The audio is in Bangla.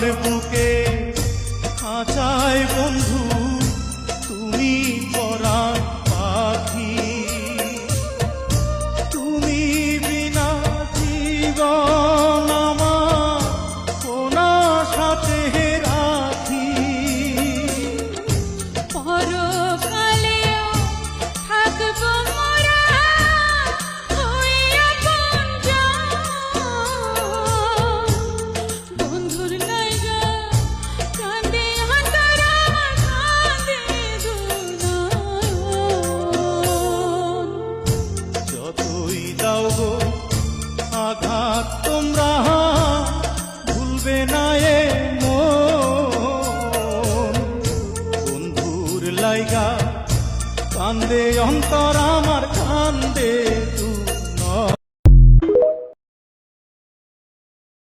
আমার বুকে খাঁচায় বন্ধু তুমি পরাণ পাখি। তুমি বিনা জীবন যতই দাও গো। আঘাত তোমরা ভুলবে না এ বন্ধুর লাইগা কান্দে অন্তরা